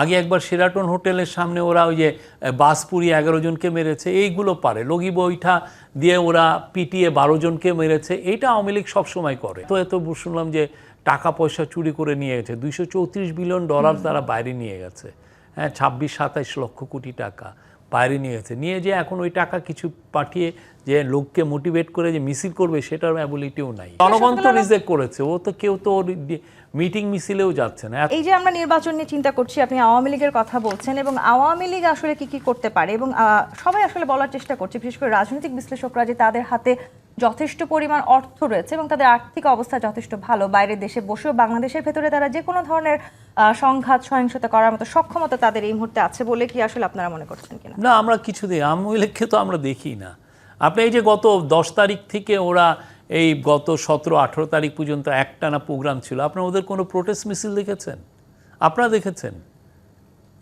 আগে একবার সেরাটন হোটেলের সামনে ওরা ওই যে বাস পুড়িয়ে এগারো জনকে মেরেছে এইগুলো পারে। লগি বইটা দিয়ে ওরা পিটিয়ে বারো জনকে মেরেছে এইটা আওয়ামী লীগ সবসময় করে। তো এত শুনলাম যে টাকা পয়সা চুরি করে নিয়ে গেছে দুইশো চৌত্রিশ বিলিয়ন ডলার তারা বাইরে নিয়ে গেছে। হ্যাঁ ছাব্বিশ সাতাইশ লক্ষ কোটি টাকা। বাইরে নিয়ে গেছে। নিয়ে যে এখন ওই টাকা কিছু পাঠিয়ে যে লোককে মোটিভেট করে যে মিছিল করবে সেটার অ্যাবিলিটিও নাই। জনগণ তো রিজেক্ট করেছে। ও তো কেউ তো মিটিং মিছিলেও যাচ্ছে না। এই যে আমরা নির্বাচন নিয়ে চিন্তা করছি আপনি আওয়ামী লীগের কথা বলছেন এবং আওয়ামী লীগ আসলে কি কি করতে পারে এবং সবাই আসলে বলার চেষ্টা করছে বিশেষ করে রাজনৈতিক বিশ্লেষকরা যে তাদের হাতে যথেষ্ট পরিমাণ অর্থ রয়েছে এবং তাদের আর্থিক অবস্থা যথেষ্ট ভালো। বাইরের দেশে বসেও বাংলাদেশের ভেতরে তারা যে কোনো ধরনের সংঘাত, সহিংসতা করার মতো সক্ষমতা তাদের এই মুহূর্তে আছে বলে কি আসলে আপনারা মনে করছেন কিনা? না, আমরা কিছু দিই লীগকে তো আমরা দেখি না। আপনি এই যে গত দশ তারিখ থেকে ওরা এই গত সতেরো, আঠেরো তারিখ পর্যন্ত একটানা প্রোগ্রাম ছিল আপনার ওদের কোনো প্রোটেস্ট মিছিল দেখেছেন? আপনারা দেখেছেন?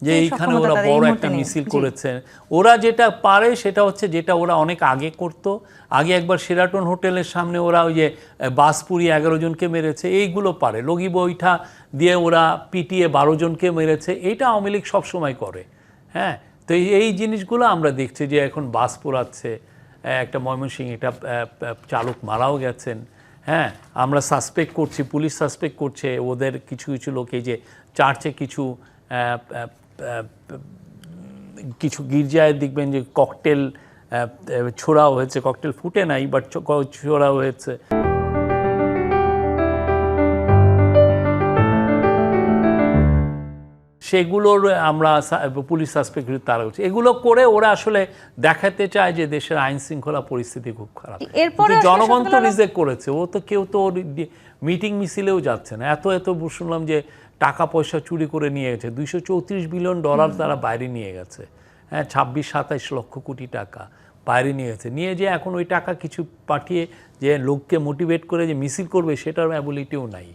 যে এইখানে ওরা বড় একটা মিছিল। করেছে। ওরা যেটা পারে সেটা হচ্ছে যেটা ওরা অনেক আগে করত। আগে একবার সেরাটন হোটেলের সামনে ওরা ওই যে বাস পুড়িয়ে এগারো জনকে মেরেছে এইগুলো পারে। লগি বইটা দিয়ে ওরা পিটিয়ে বারো জনকে মেরেছে এইটা আওয়ামী লীগ সবসময় করে। হ্যাঁ? তো এই- এই জিনিসগুলো আমরা দেখছি যে এখন বাস পোড়াচ্ছে একটা ময়মনসিং এটা চালক মারাও গেছেন। হ্যাঁ? আমরা সাসপেক্ট করছি পুলিশ সাসপেক্ট করছে ওদের কিছু কিছু লোক এই যে চার্চে কিছু কিছু গির্জায় দেখবেন যে ককটেল ছোড়াও হয়েছে। ককটেল ফুটে নাই বাট ছোড়াও হয়েছে। সেগুলোর আমরা পুলিশ সাসপেক্ট তারা হচ্ছে এগুলো করে ওরা আসলে দেখাতে চায় যে দেশের আইন শৃঙ্খলা পরিস্থিতি খুব খারাপ। জনগণ তো রিজেক্ট করেছে। ও তো কেউ তো মিটিং মিছিলেও যাচ্ছে না। এত এত শুনলাম যে টাকা পয়সা চুরি করে নিয়ে গেছে। দুইশো চৌত্রিশ বিলিয়ন ডলার তারা বাইরে নিয়ে গেছে। হ্যাঁ ছাব্বিশ সাতাইশ লক্ষ কোটি টাকা বাইরে নিয়ে গেছে। নিয়ে যে এখন ওই টাকা কিছু পাঠিয়ে যে লোককে মোটিভেট করে যে মিছিল করবে সেটার অ্যাবিলিটিও নাই।